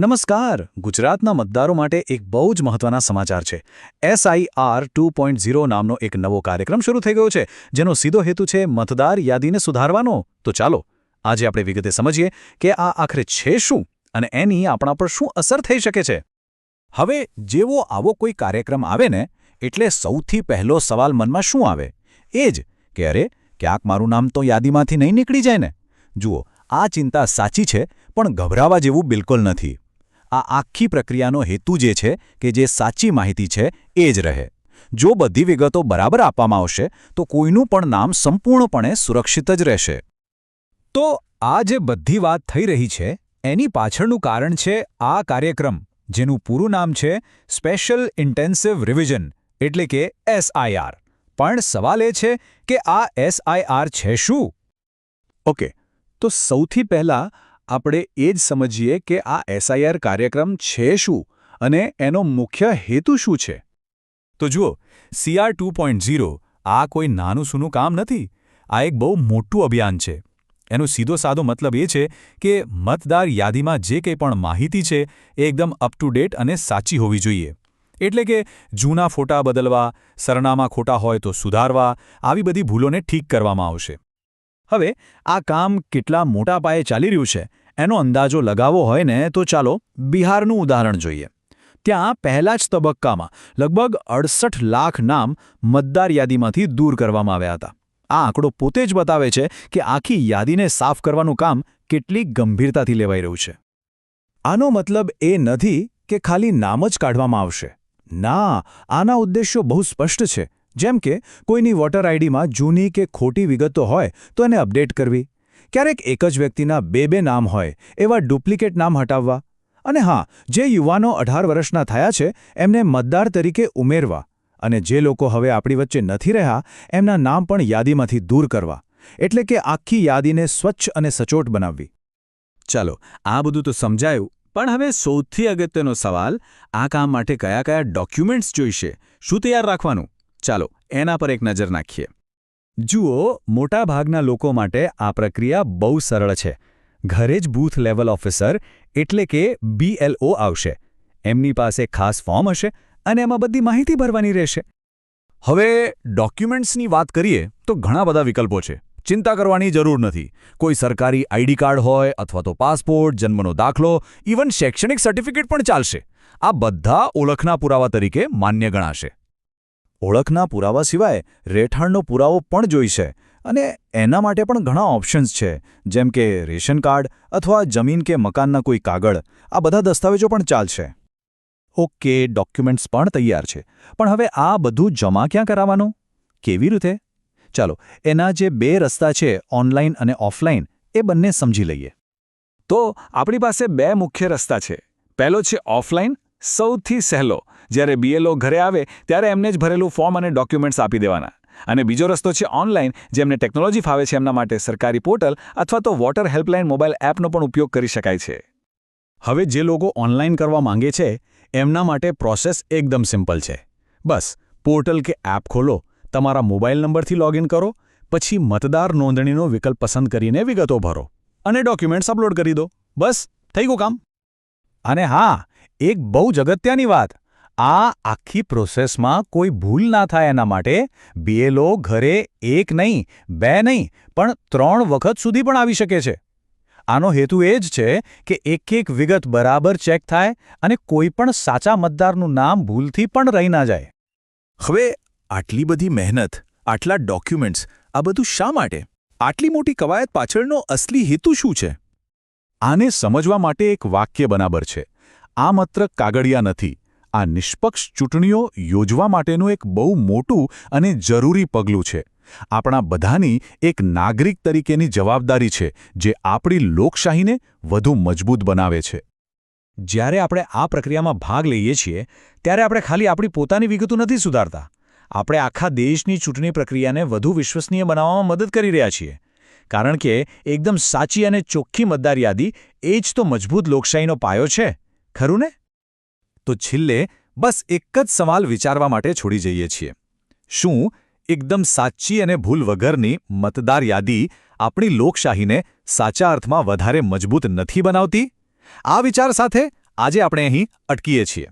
નમસ્કાર. ગુજરાતના મતદારો માટે એક બહુ જ મહત્વના સમાચાર છે. એસઆઈઆર ટુ પોઈન્ટ ઝીરો નામનો એક નવો કાર્યક્રમ શરૂ થઈ ગયો છે, જેનો સીધો હેતુ છે મતદાર યાદીને સુધારવાનો. તો ચાલો, આજે આપણે વિગતે સમજીએ કે આ આખરે છે શું અને એની આપણા પર શું અસર થઈ શકે છે. હવે, જેવો આવો કોઈ કાર્યક્રમ આવે ને, એટલે સૌથી પહેલો સવાલ મનમાં શું આવે? એ જ કે અરે, ક્યાંક મારું નામ તો યાદીમાંથી નહીં નીકળી જાય ને? જુઓ, આ ચિંતા સાચી છે, પણ ગભરાવા જેવું બિલકુલ નથી. આ આખી પ્રક્રિયાનો હેતુ જે છે કે જે સાચી માહિતી છે એ જ રહે. જો બધી વિગતો બરાબર આપવામાં આવશે, તો કોઈનું પણ નામ સંપૂર્ણપણે સુરક્ષિત જ રહેશે. તો આ જે બધી વાત થઈ રહી છે, એની પાછળનું કારણ છે આ કાર્યક્રમ, જેનું પૂરું નામ છે સ્પેશિયલ ઇન્ટેન્સિવ રિવિઝન, એટલે કે એસઆઈઆર પણ સવાલ એ છે કે આ એસઆઈઆર છે શું? ઓકે, તો સૌથી પહેલા આપણે એ જ સમજીએ કે આ એસઆઈઆર કાર્યક્રમ છે શું અને એનો મુખ્ય હેતુ શું છે. તો જુઓ સીઆર ટુ પોઈન્ટ ઝીરો આ કોઈ નાનું સૂનું કામ નથી. આ એક બહુ મોટું અભિયાન છે. એનો સીધો સાદો મતલબ એ છે કે મતદાર યાદીમાં જે કંઈ પણ માહિતી છે એ એકદમ અપ ટુ ડેટ અને સાચી હોવી જોઈએ. એટલે કે જૂના ફોટા બદલવા, સરનામા ખોટા હોય તો સુધારવા, આવી બધી ભૂલોને ઠીક કરવામાં આવશે. હવે આ કામ કેટલા મોટા પાયે ચાલી રહ્યું છે એનો અંદાજો લગાવવો હોય ને તો ચાલો બિહારનું ઉદાહરણ જોઈએ. ત્યાં પહેલા જ તબક્કામાં લગભગ અડસઠ લાખ નામ મતદાર યાદીમાંથી દૂર કરવામાં આવ્યા હતા. આ આંકડો પોતે જ બતાવે છે કે આખી યાદીને સાફ કરવાનું કામ કેટલી ગંભીરતાથી લેવાઈ રહ્યું છે. આનો મતલબ એ નથી કે ખાલી નામ જ કાઢવામાં આવશે. ના, આના ઉદ્દેશ્યો બહુ સ્પષ્ટ છે. જેમ કે, કોઈની વોટર આઈડીમાં જૂની કે ખોટી વિગતો હોય તો એને અપડેટ કરવી. ક્યારેક એક જ વ્યક્તિના બે બે નામ હોય, એવા ડુપ્લિકેટ નામ હટાવવા. અને હા, જે યુવાનો અઢાર વર્ષના થયા છે, એમને મતદાર તરીકે ઉમેરવા. અને જે લોકો હવે આપણી વચ્ચે નથી રહ્યા, એમના નામ પણ યાદીમાંથી દૂર કરવા. એટલે કે આખી યાદીને સ્વચ્છ અને સચોટ બનાવવી. ચાલો, આ બધું તો સમજાયું, પણ હવે સૌથી અગત્યનો સવાલ, આ કામ માટે કયા કયા ડોક્યુમેન્ટ્સ જોઈશે? શું તૈયાર રાખવાનું? ચાલો, એના પર એક નજર નાખીએ. જુઓ, મોટાભાગના લોકો માટે આ પ્રક્રિયા બહુ સરળ છે. ઘરે જ બૂથ લેવલ ઓફિસર એટલે કે બીએલઓ આવશે. એમની પાસે ખાસ ફોર્મ હશે અને એમાં બધી માહિતી ભરવાની રહેશે. હવે, ડોક્યુમેન્ટ્સની વાત કરીએ તો ઘણા બધા વિકલ્પો છે. ચિંતા કરવાની જરૂર નથી. કોઈ સરકારી આઈડી કાર્ડ હોય અથવા તો પાસપોર્ટ, જન્મનો દાખલો, ઇવન શૈક્ષણિક સર્ટિફિકેટ પણ ચાલશે. આ બધા ઓળખના પુરાવા તરીકે માન્ય ગણાશે. ઓળખના પુરાવા સિવાય રહેઠાણનો પુરાવો પણ જોઈશે અને એના માટે પણ ઘણા ઓપ્શન્સ છે, જેમ કે રેશન કાર્ડ અથવા જમીન કે મકાનના કોઈ કાગળ. આ બધા દસ્તાવેજો પણ ચાલશે. ઓકે ડોક્યુમેન્ટ્સ પણ તૈયાર છે. પણ હવે આ બધું જમા ક્યાં કરાવવાનું? કેવી રીતે? ચાલો, એના જે બે રસ્તા છે ઓનલાઈન અને ઓફલાઈન એ બંને સમજી લઈએ. તો આપણી પાસે બે મુખ્ય રસ્તા છે. પહેલો છે ઓફલાઈન સૌથી સહેલો જ્યારે બીએલઓ ઘરે આવે, ત્યારે એમને જ ભરેલું ફોર્મ અને ડોક્યુમેન્ટ્સ આપી દેવાના. અને બીજો રસ્તો છે ઓનલાઈન જેમને ટેકનોલોજી ફાવે છે એમના માટે સરકારી પોર્ટલ અથવા તો વોટર હેલ્પલાઇન મોબાઈલ એપનો પણ ઉપયોગ કરી શકાય છે. હવે જે લોકો ઓનલાઈન કરવા માંગે છે, એમના માટે પ્રોસેસ એકદમ સિમ્પલ છે. બસ, પોર્ટલ કે એપ ખોલો, તમારા મોબાઈલ નંબરથી લોગિન કરો, પછી મતદાર નોંધણીનો વિકલ્પ પસંદ કરીને વિગતો ભરો અને ડોક્યુમેન્ટ્સ અપલોડ કરી દો. બસ, થઈ ગયું કામ. અને હા, એક બહુ જ અગત્યની વાત. આ આખી પ્રોસેસમાં કોઈ ભૂલ ના થાય એના માટે બીએલઓ ઘરે એક નહીં બે નહીં પણ ત્રણ વખત સુધી પણ આવી શકે છે. આનો હેતુ એ જ છે કે એક એક વિગત બરાબર ચેક થાય અને કોઈ પણ સાચા મતદારનું નામ ભૂલથી પણ રહી ના જાય. હવે આટલી બધી મહેનત આટલા ડોક્યુમેન્ટ્સ આ બધું શા માટે? આટલી મોટી કવાયત પાછળનો અસલી હેતુ શું છે? આને સમજવા માટે એક વાક્ય બરાબર છે. આ માત્ર કાગળિયા નથી આ નિષ્પક્ષ ચૂંટણીઓ યોજવા માટેનું એક બહુ મોટું અને જરૂરી પગલું છે. આપણા બધાની એક નાગરિક તરીકેની જવાબદારી છે, જે આપણી લોકશાહીને વધુ મજબૂત બનાવે છે. જ્યારે આપણે આ પ્રક્રિયામાં ભાગ લઈએ છીએ, ત્યારે આપણે ખાલી આપણી પોતાની વિગતો નથી સુધારતા. આપણે આખા દેશની ચૂંટણી પ્રક્રિયાને વધુ વિશ્વસનીય બનાવવામાં મદદ કરી રહ્યા છીએ. કારણ કે એકદમ સાચી અને ચોખ્ખી મતદાર યાદી એ જ તો મજબૂત લોકશાહીનો પાયો છે, ખરું ને? તો છેલ્લે બસ એક જ સવાલ વિચારવા માટે છોડી જઈએ છીએ. શું એકદમ સાચી અને ભૂલ વગરની મતદાર યાદી આપણી લોકશાહીને સાચા અર્થમાં વધારે મજબૂત નથી બનાવતી? આ વિચાર સાથે આજે આપણે અહીં અટકીએ છીએ.